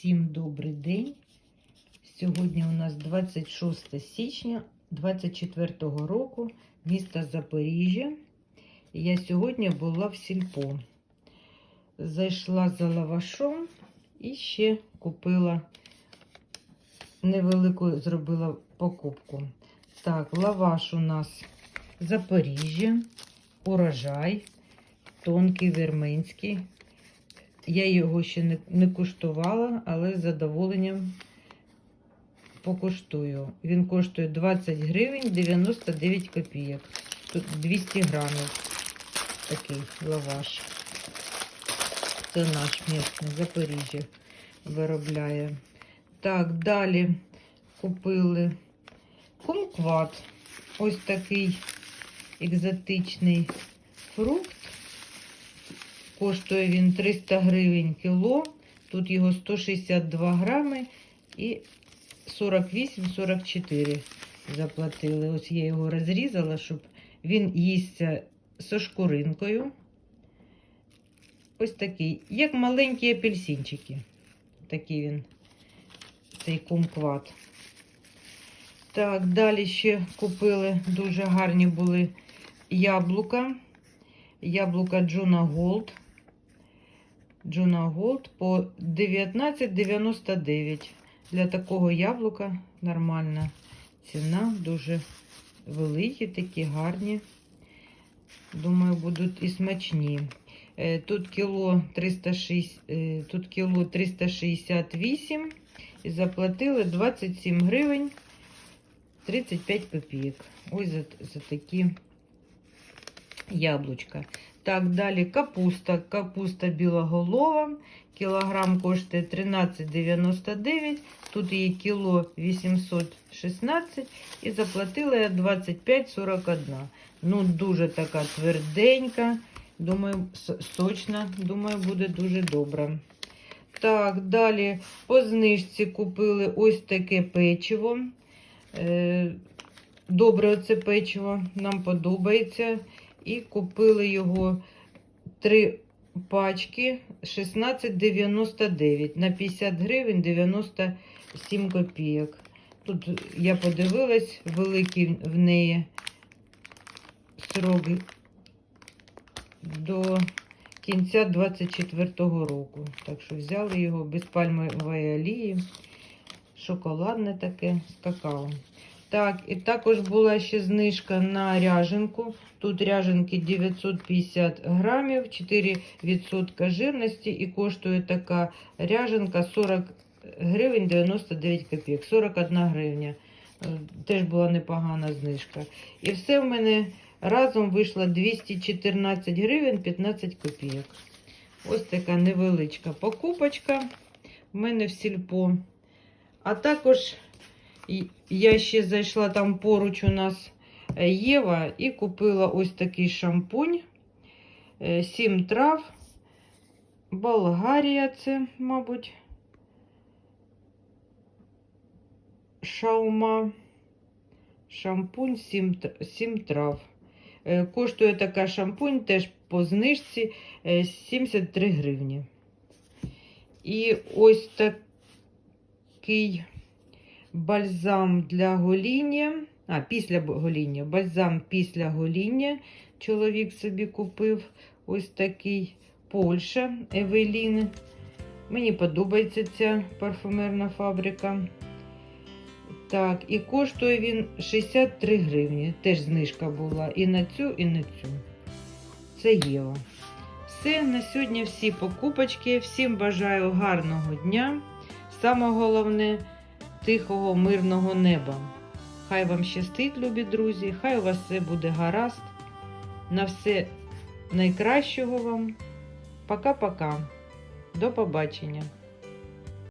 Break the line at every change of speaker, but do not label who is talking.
Всім добрий день. Сьогодні у нас 26 січня 24 року, місто Запоріжжя. Я сьогодні була в сільпо. Зайшла за лавашом і ще купила невелику зробила покупку. Так, лаваш у нас Запоріжжя, урожай, тонкий вірменський. Я його ще не, не куштувала, але з задоволенням покуштую. Він коштує 20 гривень 99 копійок. Тут 200 грамів такий лаваш. Це наш місний Запоріжжя виробляє. Так, далі купили кумкват. Ось такий екзотичний фрукт. Коштує він 300 гривень кіло. Тут його 162 грами і 48-44 заплатили. Ось я його розрізала, щоб він їсться зі шкуринкою. Ось такий, як маленькі апельсинчики. Такий він, цей кумкват. Так, далі ще купили дуже гарні були яблука. Яблука Джуна Голд. Джуна Голд по 19,99. Для такого яблука нормальна ціна, дуже великі, такі гарні. Думаю, будуть і смачні. Е, Тут кіло 306, е, тут кіло 368 і заплатили 27 гривень 35 копійок. Ось за, за такі яблучка. Так, далі капуста. Капуста білаголова. Кілограм коштує 13,99. Тут її кіло 816 і заплатила я 25,41. Ну, дуже така тверденька. Думаю, сочна. Думаю, буде дуже добра. Так, далі по знижці купили ось таке печиво. Е, Добре, оце печиво, нам подобається. І купили його три пачки 16,99 на 50 гривень 97 копійок. Тут я подивилась, великий в неї срок до кінця 24-го року. Так що взяли його без пальмової олії, шоколадне таке з какао. Так, і також була ще знижка на ряженку. Тут ряженки 950 грамів, 4% жирності і коштує така ряженка 40 гривень 99 копійок, 41 гривня. Е, Теж була непогана знижка. І все в мене разом вийшло 214 гривень 15 копійок. Ось така невеличка покупочка в мене в сільпо. А також я ще зайшла там поруч у нас е, Єва і купила ось такий шампунь. 7 трав. Болгарія це, мабуть. Шаума. Шампунь 7, 7 трав. Е, Коштує така шампунь теж по знижці е, 73 гривні. І ось такий бальзам для гоління. А, після гоління. Бальзам після гоління. Чоловік собі купив ось такий Польща Евелін. Мені подобається ця парфумерна фабрика. Так, і коштує він 63 гривні. Теж знижка була і на цю, і на цю. Це Єва. Все, на сьогодні всі покупочки. Всім бажаю гарного дня. Саме головне тихого, мирного неба. Хай вам щастить, любі друзі, хай у вас все буде гаразд. На все найкращого вам. Пока-пока. До побачення.